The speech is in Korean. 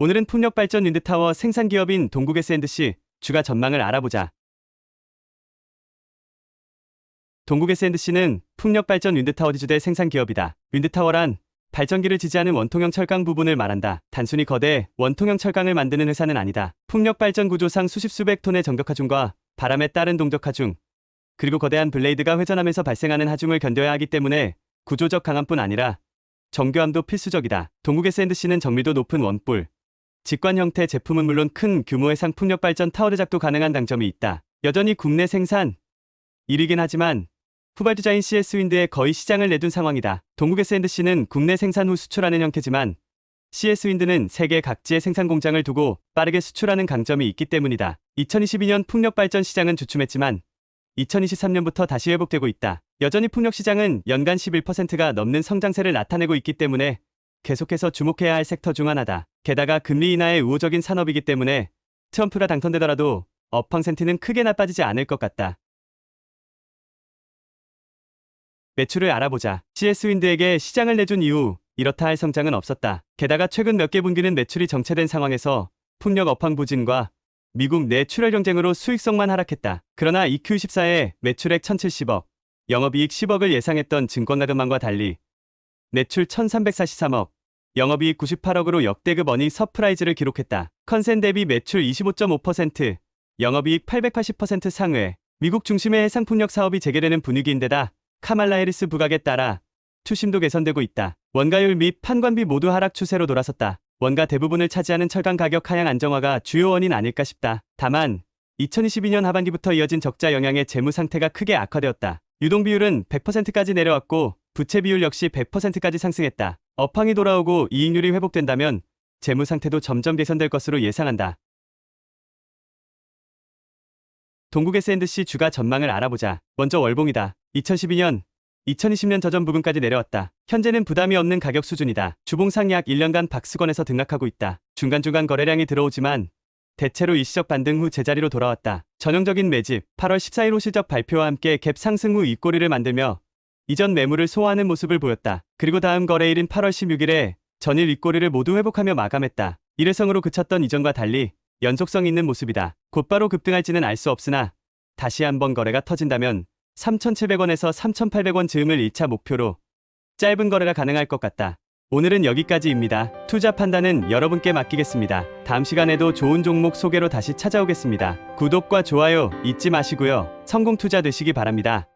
오늘은 풍력발전 윈드타워 생산기업인 동국 S&C 주가 전망을 알아보자. 동국 S&C는 풍력발전 윈드타워 지주대 생산기업이다. 윈드타워란 발전기를 지지하는 원통형 철강 부분을 말한다. 단순히 거대 원통형 철강을 만드는 회사는 아니다. 풍력발전 구조상 수십 수백 톤의 전격 하중과 바람에 따른 동적 하중, 그리고 거대한 블레이드가 회전하면서 발생하는 하중을 견뎌야 하기 때문에 구조적 강함뿐 아니라 정교함도 필수적이다. 동국 S&C는 정밀도 높은 원뿔, 직관 형태 제품은 물론 큰 규모의 상풍력 발전 타워 제작도 가능한 장점이 있다. 여전히 국내 생산 1위긴 하지만 후발 투자인 CS 윈드에 거의 시장을 내둔 상황이다. 동국 S&C는 국내 생산 후 수출하는 형태지만 CS 윈드는 세계 각지에 생산 공장을 두고 빠르게 수출하는 강점이 있기 때문이다. 2022년 풍력 발전 시장은 주춤했지만 2023년부터 다시 회복되고 있다. 여전히 풍력 시장은 연간 11%가 넘는 성장세를 나타내고 있기 때문에 계속해서 주목해야 할 섹터 중 하나다. 게다가 금리 인하의 우호적인 산업이기 때문에 트럼프가 당선되더라도 업황 센티는 크게 나빠지지 않을 것 같다. 매출을 알아보자. CS 윈드에게 시장을 내준 이후 이렇다 할 성장은 없었다. 게다가 최근 몇 개 분기는 매출이 정체된 상황에서 풍력 업황 부진과 미국 내 출혈 경쟁으로 수익성만 하락했다. 그러나 EQ14에 매출액 1070억, 영업이익 10억을 예상했던 증권가금망과 달리 매출 1343억, 영업이익 98억으로 역대급 어닝 서프라이즈를 기록했다. 컨센 대비 매출 25.5%, 영업이익 880% 상회, 미국 중심의 해상풍력 사업이 재개되는 분위기인데다 카말라 해리스 부각에 따라 투심도 개선되고 있다. 원가율 및 판관비 모두 하락 추세로 돌아섰다. 원가 대부분을 차지하는 철강 가격 하향 안정화가 주요 원인 아닐까 싶다. 다만 2022년 하반기부터 이어진 적자 영향에 재무 상태가 크게 악화되었다. 유동 비율은 100%까지 내려왔고 부채 비율 역시 100%까지 상승했다. 업황이 돌아오고 이익률이 회복된다면 재무 상태도 점점 개선될 것으로 예상한다. 동국 S&C 주가 전망을 알아보자. 먼저 월봉이다. 2012년, 2020년 저점 부분까지 내려왔다. 현재는 부담이 없는 가격 수준이다. 주봉상 약 1년간 박스권에서 등락하고 있다. 중간중간 거래량이 들어오지만 대체로 일시적 반등 후 제자리로 돌아왔다. 전형적인 매집, 8월 14일 호 실적 발표와 함께 갭 상승 후 윗꼬리를 만들며 이전 매물을 소화하는 모습을 보였다. 그리고 다음 거래일인 8월 16일에 전일 윗꼬리를 모두 회복하며 마감했다. 일회성으로 그쳤던 이전과 달리 연속성 있는 모습이다. 곧바로 급등할지는 알 수 없으나 다시 한번 거래가 터진다면 3,700원에서 3,800원 즈음을 1차 목표로 짧은 거래가 가능할 것 같다. 오늘은 여기까지입니다. 투자 판단은 여러분께 맡기겠습니다. 다음 시간에도 좋은 종목 소개로 다시 찾아오겠습니다. 구독과 좋아요 잊지 마시고요. 성공 투자 되시기 바랍니다.